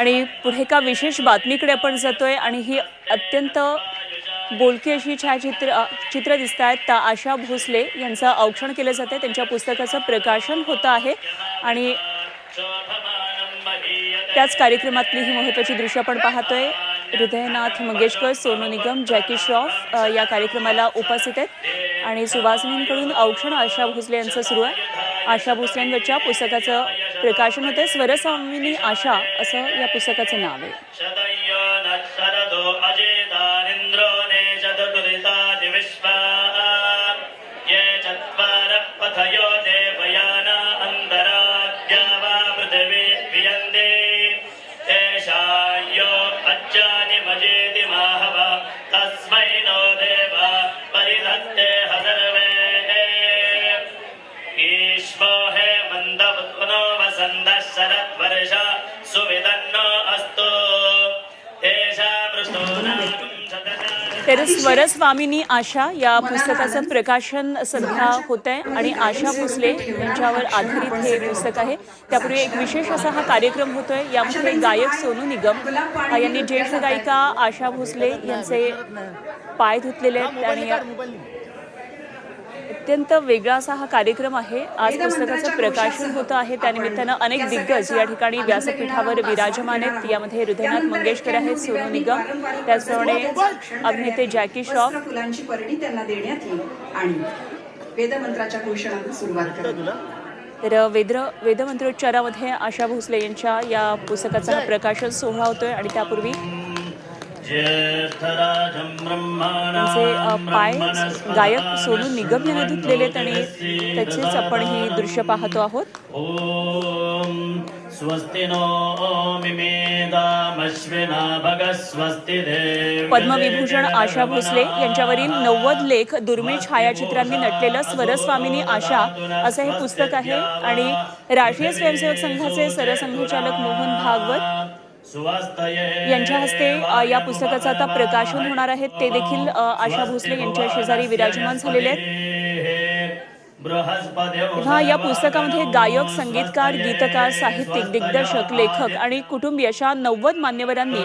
आणि पुढे एका विशेष बातमीकडे आपण जातोय आणि ही अत्यंत बोलकी अशी छायाचित्र चित्र दिसत आहेत. त्या आशा भोसले यांचं औक्षण केलं जाते त्यांच्या पुस्तकाचं प्रकाशन होतं आहे. आणि त्याच कार्यक्रमातली ही महत्त्वाची दृश्य आपण पाहतोय. हृदयनाथ मंगेशकर सोनू निगम जॅकी श्रॉफ या कार्यक्रमाला उपस्थित आहेत. आणि सुभाषिनींकडून औक्षण आशा भोसले यांचं सुरू आहे. आशा भोसलेंवरच्या पुस्तकाचं प्रकाशन होते स्वरस्वामिनी आशा असं या पुस्तकाचं नाव आहे. तर स्वरस्वामिनी आशा या पुस्तकाचं प्रकाशन सध्या होत आहे आणि आशा भोसले यांच्यावर आधारित हे पुस्तक आहे. त्यापूर्वी एक विशेष असा हा कार्यक्रम होतोय. यामध्ये गायक सोनू निगम यांनी ज्येष्ठ गायिका आशा भोसले यांचे पाय धुतलेले आहेत आणि अत्यंत वेगळा असा हा कार्यक्रम आहे. आज पुस्तकाचं प्रकाशन होतं आहे. त्यानिमित्तानं अनेक दिग्गज या ठिकाणी व्यासपीठावर विराजमान आहेत. यामध्ये हृदयनाथ मंगेशकर आहेत सोनू निगम त्याचप्रमाणे अभिनेते जॅकी श्रॉफ फुलांची पर्णी त्यांना देण्यात येईल. आणि वेदमंत्राच्या घोषणाला सुरुवात करा. तर वेद वेदमंत्रोच्चारामध्ये आशा भोसले यांच्या या पुस्तकाचा हा प्रकाशन सोहळा होतोय आणि त्यापूर्वी त्यांचे पाय गायक सोनू निगम यांना धुतलेले आणि त्याचेच आपण ही दृश्य पाहतो आहोत. पद्मविभूषण आशा भोसले यांच्यावरील नव्वद लेख दुर्मिळ छायाचित्रांनी नटलेलं स्वरस्वामिनी आशा असं हे पुस्तक आहे. आणि राष्ट्रीय स्वयंसेवक संघाचे सरसंघचालक मोहन भागवत यांच्या हस्ते या पुस्तकाचं आता प्रकाशन होणार आहे ते देखील आशा भोसले यांच्या शेजारी विराजमान झालेले आहेत. या पुस्तकामध्ये गायक संगीतकार गीतकार साहित्यिक दिग्दर्शक लेखक आणि कुटुंबीय अशा नव्वद मान्यवरांनी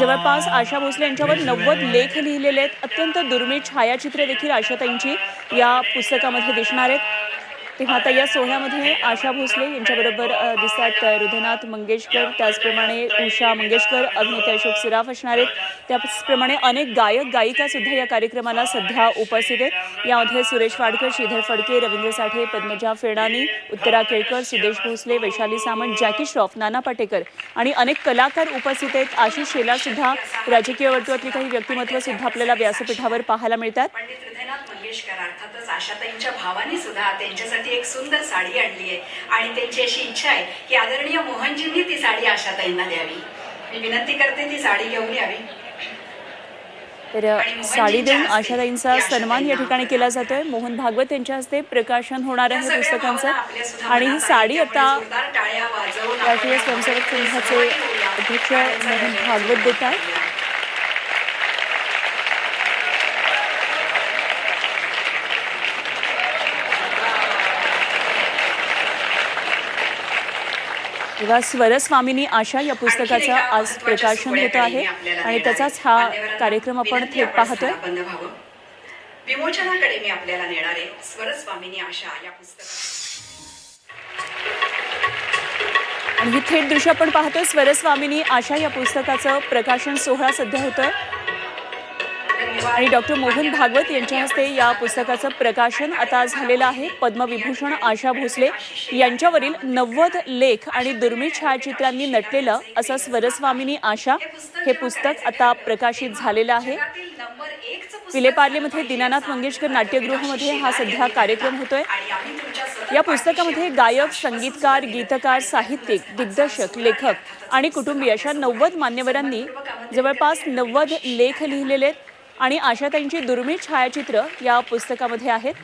जवळपास आशा भोसले यांच्यावर नव्वद लेख लिहिलेले आहेत. अत्यंत दुर्मिळ छायाचित्र देखील आशाताईंची या पुस्तकामध्ये दिसणार आहेत. तेव्हा आता या सोहळ्यामध्ये आशा भोसले यांच्याबरोबर अ, दिसतात हृदयनाथ मंगेशकर. त्याचप्रमाणे उषा मंगेशकर अभिनेते अशोक सिराफ असणार आहेत. त्याचप्रमाणे अनेक गायक गायिका सुद्धा या कार्यक्रमाला सध्या उपस्थित आहेत. यामध्ये सुरेश वाडकर श्रीधर फडके रवींद्र साठे पद्मजा फेडानी उत्तरा केळकर सुदेश भोसले वैशाली सामंत जॅकी श्रॉफ नाना पाटेकर आणि अनेक कलाकार उपस्थित आहेत. आशिष शेलासुद्धा राजकीय वर्तुळातली काही व्यक्तिमत्व सुद्धा आपल्याला व्यासपीठावर पाहायला मिळतात. मंगेशकर अर्थातच आशाताईंच्या भावानी सुद्धा त्यांच्यासाठी एक सुंदर साडी आणली आहे. आणि त्यांची अशी इच्छा आहे की आदरणीय मोहनजींनी ती साडी आशाताईंना द्यावी. मी विनंती करते ती साडी घेऊन यावी. तर साडी देऊन आशाताईंचा सन्मान या ठिकाणी केला जातोय. मोहन भागवत यांच्या हस्ते प्रकाशन होणार आहे पुस्तकांचं आणि ही साडी आता राष्ट्रीय स्वयंसेवक संघाचे. अध्यक्ष मोहन भागवत देत आहेत. तेव्हा स्वरस्वामिनी आशा या पुस्तकाचं आज प्रकाशन होत आहे आणि त्याचाच हा कार्यक्रम आपण थेट पाहतोय. विमोचनाकडे मी आपल्याला नेणार स्वरस्वामिनी आशा या पुस्तकात आणि ही थेट दृश्य आपण पाहतोय. स्वरस्वामिनी आशा या पुस्तकाचं प्रकाशन सोहळा सध्या होतोय. आणि डॉक्टर मोहन भागवत यांच्या हस्ते या पुस्तकाचं प्रकाशन आता झालेलं आहे. पद्मविभूषण आशा भोसले यांच्यावरील नव्वद लेख आणि दुर्मिळ छायाचित्रांनी नटलेलं असं स्वरस्वामिनी आशा हे पुस्तक आता प्रकाशित झालेलं आहे. विलेपार्लेमध्ये दीनानाथ मंगेशकर नाट्यगृहामध्ये हा सध्या कार्यक्रम होतोय. या पुस्तकामध्ये गायक संगीतकार गीतकार साहित्यिक दिग्दर्शक लेखक आणि कुटुंबीय अशा नव्वद मान्यवरांनी जवळपास नव्वद लेख लिहिलेले आहेत. आणि आशाताईंची दुर्मिळ छायाचित्र या पुस्तकामध्ये आहेत.